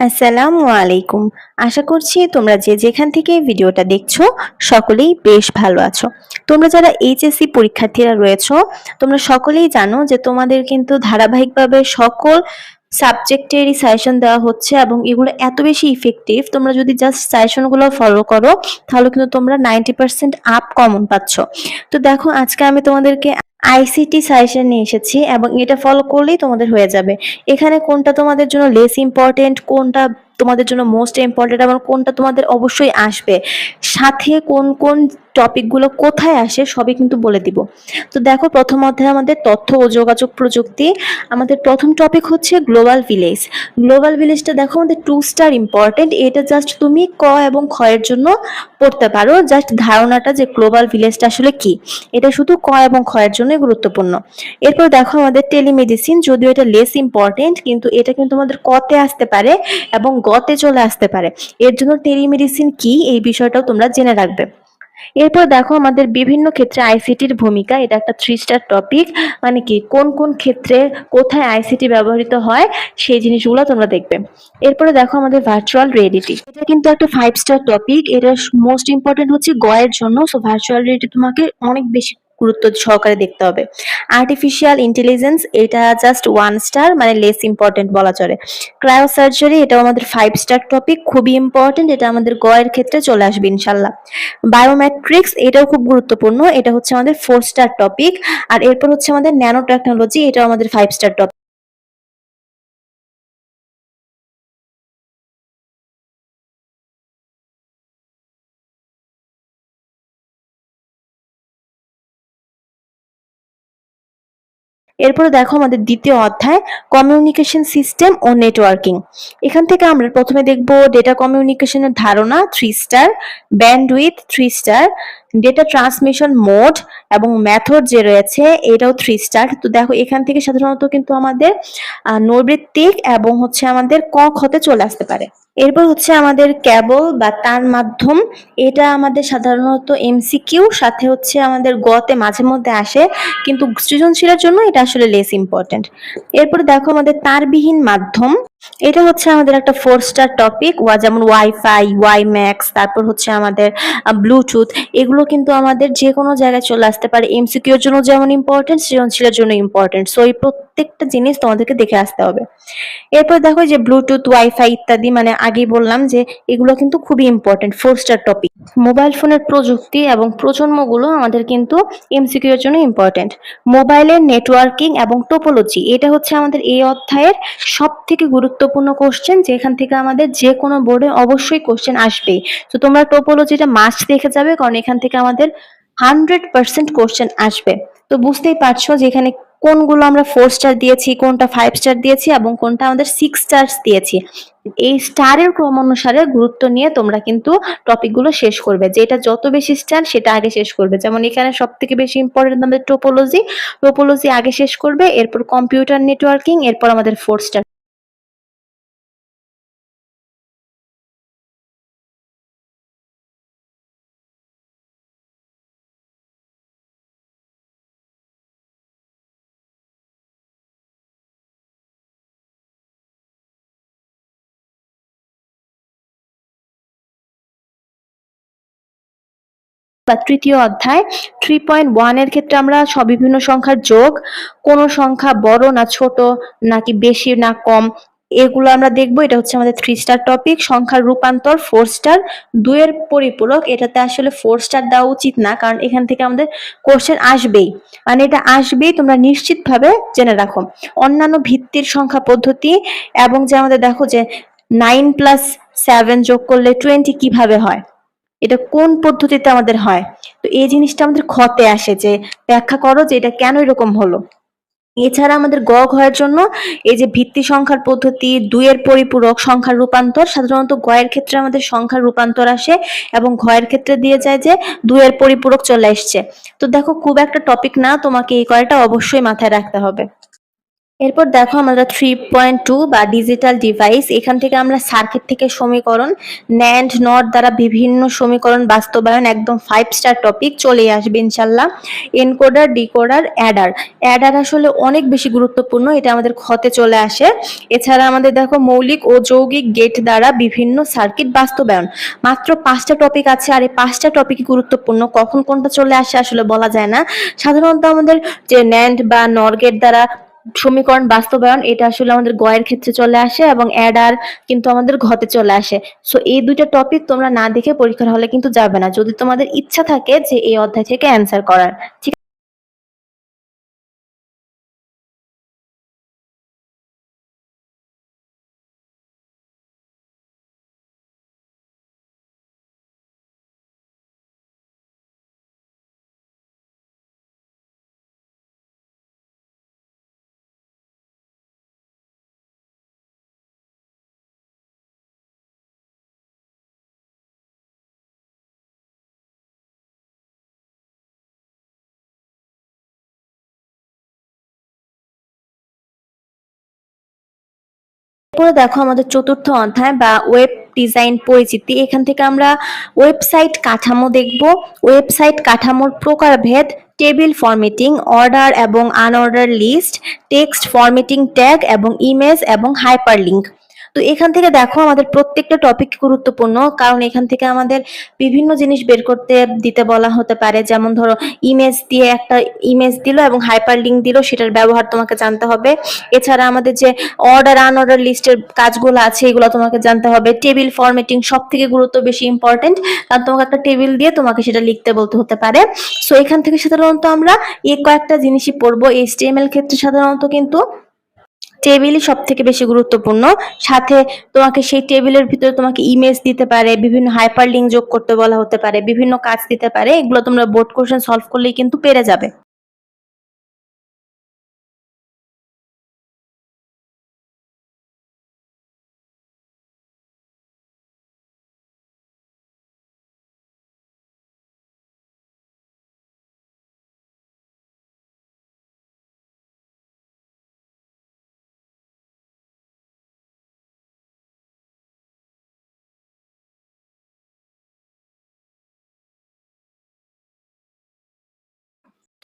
আসসালামু আলাইকুম। আশা করছি তোমরা যে যেখান থেকে ভিডিওটা দেখছ, সকলেই বেশ ভালো আছো। তোমরা যারা এইচএসসি পরীক্ষার্থীরা রয়েছো, তোমরা সকলেই জানো যে তোমাদের কিন্তু ধারাবাহিকভাবে সকল সাবজেক্টেরই সাজেশন দেওয়া হচ্ছে এবং এগুলো এত বেশি ইফেক্টিভ তোমরা যদি জাস্ট সাজেশনগুলো ফলো করো, তাহলে কিন্তু তোমরা নাইনটি পার্সেন্ট আপ কমন পাচ্ছ। তো দেখো, আজকে আমি তোমাদেরকে আইসিটি সাজেশন নিয়ে এসেছি এবং এটা ফলো করলেই তোমাদের হয়ে যাবে। এখানে কোনটা তোমাদের জন্য লেস ইম্পর্টেন্ট কোনটা তোমাদের জন্য মোস্ট ইম্পর্টেন্ট এবং কোনটা তোমাদের অবশ্যই আসবে? সাথে কোন কোন টপিকগুলো কোথায় আসে সবই কিন্তু বলে দিব। তো দেখো প্রথম অধ্যায় আমাদের তথ্য ও যোগাযোগ প্রযুক্তি। আমাদের প্রথম টপিক হচ্ছে গ্লোবাল ভিলেজ গ্লোবাল ভিলেজটা দেখো আমাদের টু স্টার ইম্পর্টেন্ট এটা জাস্ট তুমি ক এবং এর জন্য পড়তে পারো। জাস্ট ধারণাটা যে গ্লোবাল ভিলেজটা আসলে কি। এটা শুধু ক এবং এর জন্যই গুরুত্বপূর্ণ। এরপর দেখো আমাদের টেলিমেডিসিন যদিও এটা লেস ইম্পর্টেন্ট কিন্তু এটা কিন্তু আমাদের কতে আসতে পারে এবং গতে চলে আসতে পারে। এর জন্য টেলিমেডিসিন কি? এই বিষয়টাও তোমরা জেনে রাখবে। এরপর দেখো আমাদের বিভিন্ন ক্ষেত্রে আইসিটির ভূমিকা, এটা একটা থ্রি স্টার টপিক মানে কি, কোন কোন ক্ষেত্রে কোথায় আইসিটি ব্যবহৃত হয়, সেই জিনিসগুলো তোমরা দেখবে। এরপরে দেখো আমাদের ভার্চুয়াল রিয়েলিটি এটা কিন্তু একটা ফাইভ স্টার টপিক এটা মোস্ট ইম্পর্টেন্ট হচ্ছে গয়ের জন্য সো ভার্চুয়াল রিয়েলিটি তোমাকে অনেক বেশি গুরুত্ব সহকারে দেখতে হবে। আর্টিফিশিয়াল ইন্টেলিজেন্স এটা জাস্ট ওয়ান স্টার মানে লেস ইম্পর্টেন্ট বলা চলে। ক্রায়ো সার্জারি এটাও আমাদের ফাইভ স্টার টপিক খুবই ইম্পর্টেন্ট এটা আমাদের গয়ের ক্ষেত্রে চলে আসবে ইনশাল্লাহ। বায়োমেট্রিক্স এটাও খুব গুরুত্বপূর্ণ, এটা হচ্ছে আমাদের ফোর স্টার টপিক আর এরপর হচ্ছে আমাদের ন্যানো টেকনোলজি এটাও আমাদের ফাইভ স্টার টপিক এরপরে দেখো আমাদের দ্বিতীয় অধ্যায় কমিউনিকেশন সিস্টেম ও নেটওয়ার্কিং এখান থেকে আমরা প্রথমে দেখব ডেটা কমিউনিকেশনের ধারণা three star band with three star data transmission mode এবং মেথড যে রয়েছে, এটাও থ্রি স্টার তো দেখো, এখান থেকে সাধারণত কিন্তু আমাদের নৈবৃত্তিক এবং হচ্ছে আমাদের ক খতে চলে আসতে পারে। এরপর হচ্ছে আমাদের ক্যাবল বা তার মাধ্যম, এটা আমাদের সাধারণত এমসিকিউ সাথে হচ্ছে আমাদের গতে মাঝে মধ্যে আসে, কিন্তু সৃজনশীলের জন্য এটা আসলে লেস ইম্পর্টেন্ট এরপর দেখো আমাদের তারবিহীন মাধ্যম। এটা হচ্ছে আমাদের একটা ফোর স্টার টপিক ওয়া যেমন ওয়াইফাই ওয়াই ম্যাক্স তারপর হচ্ছে আমাদের ব্লুটুথ এগুলো কিন্তু আমাদের যে কোনো জায়গায় চলে আসতে পারে। এমসিকিউর জন্য যেমন ইম্পর্টেন্ট সৃজনশীলের জন্য ইম্পর্টেন্ট সো এই প্রত্যেকটা জিনিস তোমাদেরকে দেখে আসতে হবে। এরপর দেখো যে ব্লুটুথ ওয়াইফাই ইত্যাদি মানে আগেই বললাম যে এগুলো কিন্তু খুবই important four star topic mobile ফোনের প্রযুক্তি এবং প্রজন্মগুলো আমাদের কিন্তু এমসিকিউর জন্য ইম্পর্টেন্ট মোবাইলের নেটওয়ার্কিং এবং টোপোলজি এটা হচ্ছে আমাদের এই অধ্যায়ের সব থেকে গুরুত্বপূর্ণ কোশ্চেন যেখান থেকে আমাদের যে কোনো বোর্ডে অবশ্যই কোশ্চেন আসবেই তো তোমরা টোপোলজিটা মাস্ট দেখে যাবে কারণ এখান থেকে আমাদের হান্ড্রেড পার্সেন্ট কোশ্চেন আসবে। তো বুঝতেই পারছ যে এখানে কোনগুলো আমরা ফোর স্টার দিয়েছি, কোনটা ফাইভ স্টার দিয়েছি এবং কোনটা আমাদের সিক্স স্টার দিয়েছি। এই স্টারের ক্রম অনুসারে গুরুত্ব নিয়ে তোমরা কিন্তু টপিকগুলো শেষ করবে। যেটা যত বেশি স্টার সেটা আগে শেষ করবে। যেমন এখানে সব থেকে বেশি ইম্পর্টেন্ট আমাদের টোপোলজি টোপোলজি আগে শেষ করবে, এরপর কম্পিউটার নেটওয়ার্কিং এরপর আমাদের ফোর স্টার বা তৃতীয় অধ্যায় থ্রি পয়েন্ট ওয়ানের ক্ষেত্রে আমরা সব বিভিন্ন সংখ্যার যোগ, কোন সংখ্যা বড় না ছোট, নাকি বেশি না কম, এগুলো আমরা দেখব। এটা হচ্ছে আমাদের থ্রি স্টার টপিক সংখ্যার রূপান্তর ফোর স্টার দুইয়ের পরিপূরক। এটাতে আসলে ফোর স্টার দেওয়া উচিত না, কারণ এখান থেকে আমাদের কোশ্চেন আসবেই। মানে এটা আসবেই, তোমরা নিশ্চিতভাবে জেনে রাখো। অন্যান্য ভিত্তির সংখ্যা পদ্ধতি, এবং যে আমাদের দেখো যে নাইন প্লাস সেভেন যোগ করলে টোয়েন্টি কীভাবে হয়? এটা কোন পদ্ধতিতে আমাদের হয়? তো এই জিনিসটা আমাদের ক্ষতে আসে যে, ব্যাখ্যা করো যে এটা কেন এরকম হলো। এছাড়া আমাদের গ ঘয়ের জন্য এই যে ভিত্তি সংখ্যার পদ্ধতি দুইয়ের পরিপূরক সংখ্যার রূপান্তর, সাধারণত গয়ের ক্ষেত্রে আমাদের সংখ্যার রূপান্তর আসে এবং ঘয়ের ক্ষেত্রে দিয়ে যায় যে দুইয়ের পরিপূরক চলে এসছে। তো দেখো, খুব একটা টপিক না, তোমাকে এই কয়টা অবশ্যই মাথায় রাখতে হবে। এরপর দেখো আমরা থ্রি পয়েন্ট টু বা ডিজিটাল ডিভাইস এখান থেকে আমরা সার্কিট থেকে সমীকরণ ন্যান্ড নট দ্বারা বিভিন্ন সমীকরণ বাস্তবায়ন, একদম ফাইভ স্টার টপিক চলে আসবে ইনশাল্লাহ। এনকোডার ডিকোডার অ্যাডার অ্যাডার আসলে অনেক বেশি গুরুত্বপূর্ণ, এটা আমাদের ক্ষতে চলে আসে। এছাড়া আমাদের দেখো মৌলিক ও যৌগিক গেট দ্বারা বিভিন্ন সার্কিট বাস্তবায়ন। মাত্র পাঁচটা টপিক আছে, আর এই পাঁচটা টপিকই গুরুত্বপূর্ণ, কখন কোনটা চলে আসে আসলে বলা যায় না। সাধারণত আমাদের যে ন্যান্ড বা নর গেট দ্বারা সমীকরণ বাস্তবায়ন, এটা আসলে আমাদের গয়ের ক্ষেত্রে চলে আসে এবং অ্যাডার কিন্তু আমাদের ঘতে চলে আসে। সো এই দুইটা টপিক তোমরা না দেখে পরীক্ষার হলে কিন্তু যাবে না। যদি তোমাদের ইচ্ছা থাকে যে এই অধ্যায় থেকে অ্যান্সার করার, ঠিক এরপরে দেখো আমাদের চতুর্থ অধ্যায় বা ওয়েব ডিজাইন পরিচিতি। এখান থেকে আমরা ওয়েবসাইট কাঠামো দেখব। ওয়েবসাইট কাঠামোর প্রকারভেদ টেবিল ফরমেটিং অর্ডার এবং unorder list text formatting tag এবং ইমেজ এবং হাইপারলিংক তো এখান থেকে দেখো আমাদের প্রত্যেকটা টপিক গুরুত্বপূর্ণ, কারণ এখান থেকে আমাদের বিভিন্ন জিনিস বের করতে, দিতে বলা হতে পারে। যেমন ধরো ইমেজ দিয়ে একটা ইমেজ দিল এবং হাইপার লিঙ্ক দিল, সেটার ব্যবহার তোমাকে জানতে হবে। এছাড়া আমাদের যে অর্ডার আনঅর্ডার লিস্টের কাজগুলো আছে, এগুলো তোমাকে জানতে হবে। টেবিল ফরম্যাটিং সব থেকে গুরুত্ব বেশি ইম্পর্টেন্ট কারণ তোমাকে একটা টেবিল দিয়ে তোমাকে সেটা লিখতে বলতে হতে পারে। সো এখান থেকে সাধারণত আমরা এই কয়েকটা জিনিসই পড়ব। এইচটিএমএল ক্ষেত্রে সাধারণত কিন্তু টেবিলই সব থেকে বেশি গুরুত্বপূর্ণ। সাথে তোমাকে সেই টেবিলের ভিতরে তোমাকে ইমেজ দিতে পারে, বিভিন্ন হাইপার লিঙ্ক যোগ করতে বলা হতে পারে, বিভিন্ন কাজ দিতে পারে। এগুলো তোমরা বোর্ড কোশ্চেন সলভ করলেই কিন্তু পেরে যাবে।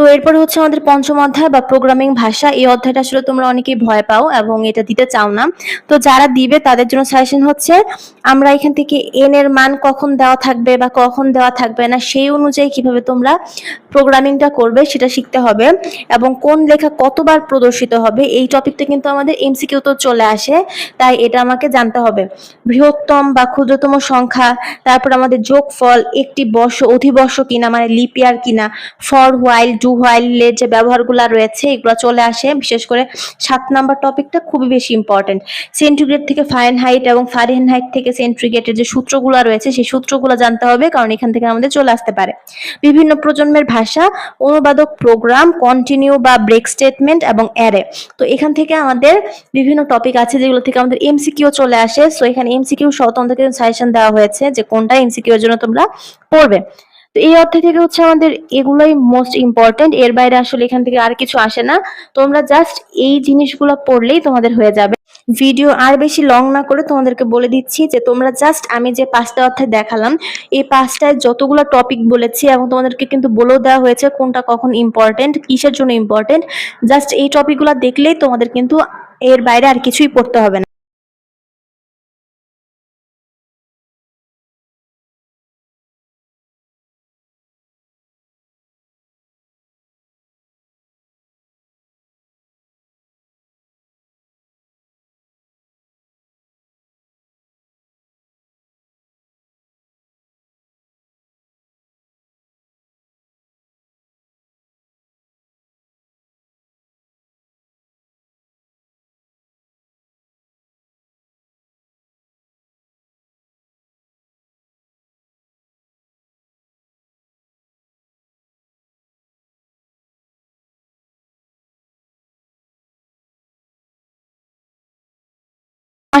তো এরপর হচ্ছে আমাদের পঞ্চম অধ্যায় বা প্রোগ্রামিং ভাষা। এই অধ্যায়টা আসলে তোমরা অনেকেই ভয় পাও এবং এটা দিতে চাও না। তো যারা দিবে, তাদের জন্য সাজেশন হচ্ছে, আমরা এখান থেকে এন এর মান কখন দেওয়া থাকবে বা কখন দেওয়া থাকবে না, সেই অনুযায়ী কীভাবে তোমরা প্রোগ্রামিংটা করবে সেটা শিখতে হবে এবং কোন লেখা কতবার প্রদর্শিত হবে, এই টপিকটা কিন্তু আমাদের এমসিকিউ তো চলে আসে, তাই এটা আমাকে জানতে হবে। বৃহত্তম বা ক্ষুদ্রতম সংখ্যা, তারপর আমাদের যোগফল, একটি বর্ষ, অধিবর্ষ কিনা মানে লিপিয়ার কিনা ফর হোয়াইল হোয়াইলের যে ব্যবহারগুলো রয়েছে, এগুলো চলে আসে। বিশেষ করে সাত নাম্বার টপিকটা খুবই বেশি ইম্পর্টেন্ট সেন্টিগ্রেড থেকে ফাইন হাইট এবং ফারেন হাইট থেকে সেন্ট্রিগেটের যে সূত্রগুলো রয়েছে, সেই সূত্রগুলো জানতে হবে, কারণ এখান থেকে আমাদের চলে আসতে পারে। বিভিন্ন প্রজন্মের ভাষা, অনুবাদক প্রোগ্রাম কন্টিনিউ বা ব্রেক স্টেটমেন্ট এবং অ্যারে তো এখান থেকে আমাদের বিভিন্ন টপিক আছে, যেগুলো থেকে আমাদের এমসিকিউ চলে আসে। সো এখানে এমসিকিউ সহ তোমাদেরকে সাজেশন দেওয়া হয়েছে যে কোনটা এমসিকিউ এর জন্য তোমরা পড়বে। তো এই অধ্যায় থেকে হচ্ছে আমাদের এগুলোই মোস্ট ইম্পর্টেন্ট এর বাইরে আসলে এখান থেকে আর কিছু আসে না। তোমরা জাস্ট এই জিনিসগুলো পড়লেই তোমাদের হয়ে যাবে। ভিডিও আর বেশি লং না করে তোমাদেরকে বলে দিচ্ছি যে, তোমরা জাস্ট আমি যে পাঁচটা অধ্যায় দেখালাম, এই পাঁচটায় যতগুলো টপিক বলেছি এবং তোমাদেরকে কিন্তু বলেও দেওয়া হয়েছে কোনটা কখন ইম্পর্টেন্ট কিসের জন্য ইম্পর্টেন্ট জাস্ট এই টপিকগুলো দেখলেই তোমাদের কিন্তু এর বাইরে আর কিছুই পড়তে হবে না।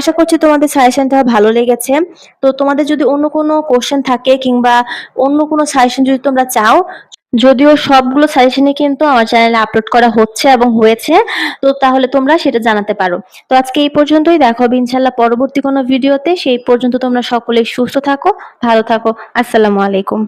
আশা করছি তোমাদের সাজেশনটা ভালো লেগেছে। তো তোমাদের যদি অন্য কোনো কোশ্চেন থাকে কিংবা অন্য কোনো সাজেশন যদি তোমরা চাও, যদিও সবগুলো সাজেশনই কিন্তু আমার চ্যানেলে আপলোড করা হচ্ছে এবং হয়েছে, তো তাহলে তোমরা সেটা জানাতে পারো। তো আজকে এই পর্যন্তই, দেখো হবে ইনশাল্লাহ পরবর্তী কোনো ভিডিওতে সেই পর্যন্ত তোমরা সকলেই সুস্থ থাকো, ভালো থাকো। আসসালামু আলাইকুম।